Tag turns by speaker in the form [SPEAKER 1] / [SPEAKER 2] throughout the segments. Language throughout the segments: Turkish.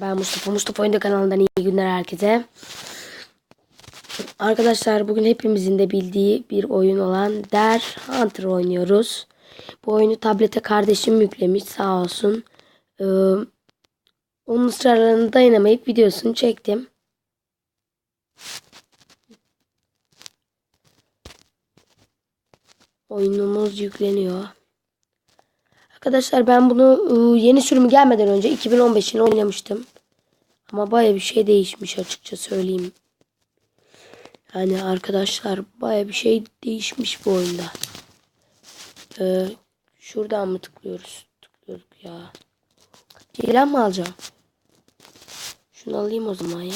[SPEAKER 1] Ben Mustafa. Mustafa Oyunda kanalından iyi günler herkese. Arkadaşlar bugün hepimizin de bildiği bir oyun olan Der Hunter oynuyoruz. Bu oyunu tablete kardeşim yüklemiş sağ olsun. Ee, onun ısrarlarına dayanamayıp videosunu çektim. Oyunumuz yükleniyor. Arkadaşlar ben bunu ıı, yeni sürümü gelmeden önce 2015'ini oynamıştım. Ama baya bir şey değişmiş açıkça söyleyeyim. Yani arkadaşlar baya bir şey değişmiş bu oyunda. Ee, şuradan mı tıklıyoruz? Tıklıyorduk ya. Ceylan mı alacağım? Şunu alayım o zaman ya.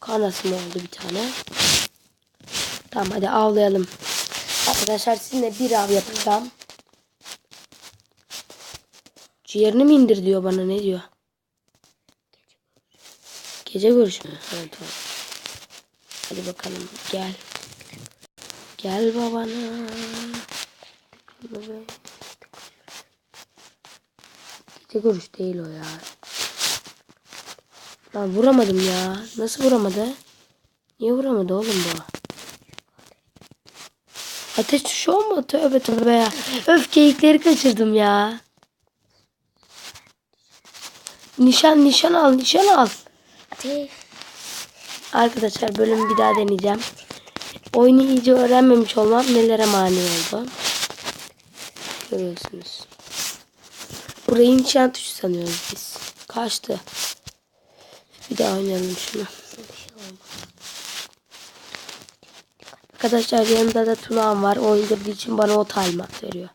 [SPEAKER 1] Kanası mı oldu bir tane? Tamam hadi avlayalım. Arkadaşlar sizinle bir av yapacağım. Ciğerini mi indir diyor bana ne diyor? Gece görüşü mü? Ha, tamam. Hadi bakalım gel. Gel babana. Gece görüş değil o ya. Lan vuramadım ya. Nasıl vuramadı? Niye vuramadı oğlum bu? Ateş tuşu olmadı tövbe tövbe ya. Öf geyikleri kaçırdım ya. Nişan nişan al nişan al.
[SPEAKER 2] Ateş.
[SPEAKER 1] Arkadaşlar bölümü bir daha deneyeceğim. Oyunu iyice öğrenmemiş olmam nelere mani oldu. Görüyorsunuz. Burayı nişan tuşu sanıyoruz biz. Kaçtı. Bir daha oynayalım şunu. Arkadaşlar yanında da Tunağan var. O indirdiği için bana o talimat veriyor.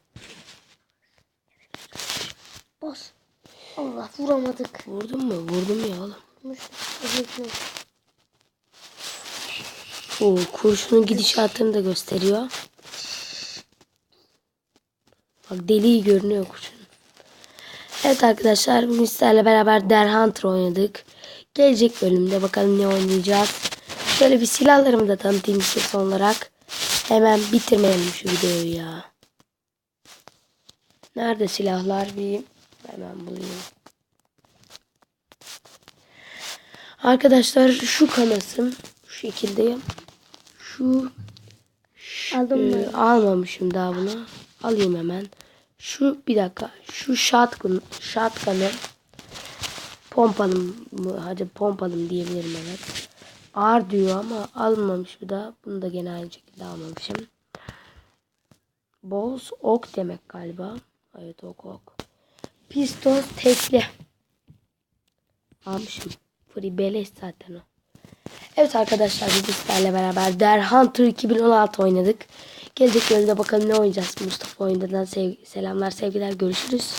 [SPEAKER 2] Bas. Allah vuramadık.
[SPEAKER 1] Vurdun mu? Vurdum ya oğlum. Oo, kurşunun gidişatını da gösteriyor. Bak deli görünüyor kurşun. Evet arkadaşlar bugün sizlerle beraber Der Hunter oynadık. Gelecek bölümde bakalım ne oynayacağız. Şöyle bir silahlarımı da tanıtayım size son olarak. Hemen bitirmeyelim şu videoyu ya. Nerede silahlar bir hemen bulayım. Arkadaşlar şu kanasım şu şekilde şu
[SPEAKER 2] Aldım
[SPEAKER 1] ee,
[SPEAKER 2] mı?
[SPEAKER 1] almamışım daha bunu. Alayım hemen. Şu bir dakika. Şu shotgun, shotgun'ı pompalım mı? Hadi pompalım diyebilirim evet. Ağır diyor ama almamış bir daha. Bunu da gene aynı şekilde almamışım. Boz ok demek galiba. Evet ok ok. Piston tekli. Almışım. Free beleş zaten o. Evet arkadaşlar biz sizlerle beraber Der Hunter 2016 oynadık. Gelecek bölümde bakalım ne oynayacağız. Mustafa oyundan sev selamlar sevgiler görüşürüz.